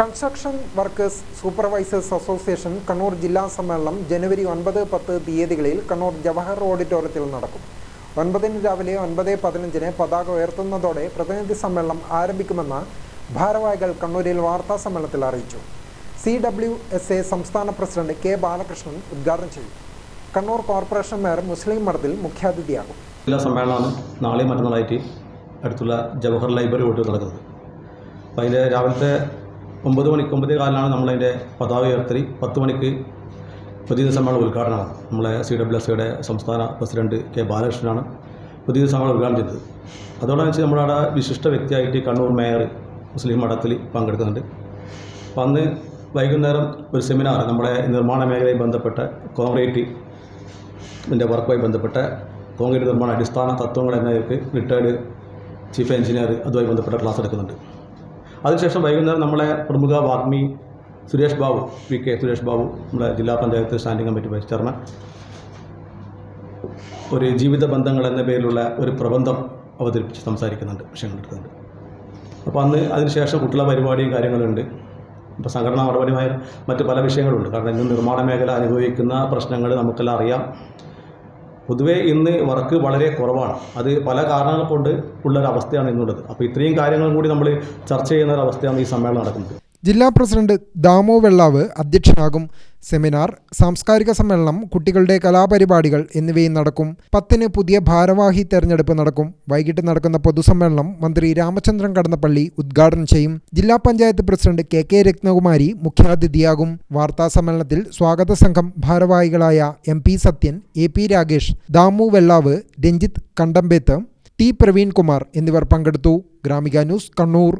Construction workers supervisors association Kannur ജില്ലാ സമ്മേളനം ജനുവരി ഒൻപത് പത്ത് തീയതികളിൽ കണ്ണൂർ ജവഹർ ഓഡിറ്റോറിയത്തിൽ നടക്കും. ഒൻപതിന് രാവിലെ ഒൻപത് പതിനഞ്ചിന് പതാക ഉയർത്തുന്നതോടെ പ്രതിനിധി സമ്മേളനം ആരംഭിക്കുമെന്ന് ഭാരവാഹികൾ കണ്ണൂരിൽ വാർത്താ സമ്മേളനത്തിൽ അറിയിച്ചു. സി ഡബ്ല്യു എസ് എ സംസ്ഥാന പ്രസിഡന്റ് കെ ബാലകൃഷ്ണൻ ഉദ്ഘാടനം ചെയ്യും. കണ്ണൂർ കോർപ്പറേഷൻ മേയർ മുസ്ലിം മർദിൽ മുഖ്യാതിഥിയാകും. ജില്ലാ സമ്മേളനമാണ് നാളെ മറ്റന്നാളായിട്ട് അടുത്തുള്ള ജവഹർ ലൈബ്രറി ഓട്ട് നടക്കുന്നത്. അപ്പോൾ അതിൽ രാവിലത്തെ ഒമ്പത് മണിക്ക് ഒമ്പതേ കാലിനാണ് നമ്മളതിന്റെ പതാക ഉയർത്തൽ പത്ത് മണിക്ക് പ്രതിനിധി സമ്മേളനം ഉദ്ഘാടനമാണ്. നമ്മളെ സി ഡബ്ല്യു എസ് സിയുടെ സംസ്ഥാന പ്രസിഡന്റ് കെ ബാലകൃഷ്ണനാണ് പ്രതിനിധി സമ്മേളനം ഉദ്ഘാടനം ചെയ്തത്. നമ്മുടെ അവിടെ വിശിഷ്ട വ്യക്തിയായിട്ട് കണ്ണൂർ മേയർ മുസ്ലിം മഠത്തിൽ പങ്കെടുക്കുന്നുണ്ട്. അപ്പം അന്ന് വൈകുന്നേരം ഒരു സെമിനാർ നമ്മുടെ നിർമ്മാണ മേഖലയിൽ ബന്ധപ്പെട്ട കോൺക്രീറ്റ് ഇതിന്റെ വർക്കുമായി ബന്ധപ്പെട്ട കോൺക്രീറ്റ് നിർമ്മാണ അടിസ്ഥാന തത്വങ്ങൾ എന്നിവർക്ക് റിട്ടയർഡ് ചീഫ് എഞ്ചിനീയർ അതുമായി ബന്ധപ്പെട്ട ക്ലാസ് എടുക്കുന്നുണ്ട്. അതിനുശേഷം വൈകുന്നേരം നമ്മളെ പ്രമുഖ വാഗ്മി സുരേഷ് ബാബു വി കെ സുരേഷ് ബാബു നമ്മുടെ ജില്ലാ panchayat standing committee vice chairman. ഒരു ജീവിത ബന്ധങ്ങൾ എന്ന പേരിലുള്ള ഒരു പ്രബന്ധം അവതരിപ്പിച്ച് സംസാരിക്കുന്നുണ്ട് വിഷയങ്ങൾ എടുക്കുന്നുണ്ട്. അപ്പോൾ അന്ന് അതിനുശേഷം കുട്ടികളെ പരിപാടിയും കാര്യങ്ങളുണ്ട് ഇപ്പോൾ സംഘടനാ നടപടിമായ മറ്റ് പല വിഷയങ്ങളുണ്ട്. കാരണം ഇന്ന് നിർമ്മാണ മേഖല അനുഭവിക്കുന്ന പ്രശ്നങ്ങൾ നമുക്കെല്ലാം അറിയാം. പൊതുവേ ഇന്ന് വർക്ക് വളരെ കുറവാണ്. അത് പല കാരണങ്ങൾ കൊണ്ട് ഉള്ളൊരവസ്ഥയാണ് ഇന്നുള്ളത്. അപ്പോൾ ഇത്രയും കാര്യങ്ങളും കൂടി നമ്മൾ ചർച്ച ചെയ്യുന്ന ഒരു അവസ്ഥയാണ് ഈ സമ്മേളനം നടക്കുന്നത്. ജില്ലാ പ്രസിഡന്റ് ദാമോ വെള്ളാവ് അധ്യക്ഷനാകും. സെമിനാർ സാംസ്കാരിക സമ്മേളനം കുട്ടികളുടെ കലാപരിപാടികൾ എന്നിവയും നടക്കും. പത്തിന് പുതിയ ഭാരവാഹി തെരഞ്ഞെടുപ്പ് നടക്കും. വൈകിട്ട് നടക്കുന്ന പൊതുസമ്മേളനം മന്ത്രി രാമചന്ദ്രൻ കടന്നപ്പള്ളി ഉദ്ഘാടനം ചെയ്യും. ജില്ലാ panchayat president K K Ratnakumari മുഖ്യാതിഥിയാകും. വാർത്താ സമ്മേളനത്തിൽ സ്വാഗത സംഘം ഭാരവാഹികളായ M P Sathyan A P Rakesh Damu Vellav Ranjith Kandambeth T Praveenkumar എന്നിവർ പങ്കെടുത്തു. ഗ്രാമിക ന്യൂസ് കണ്ണൂർ.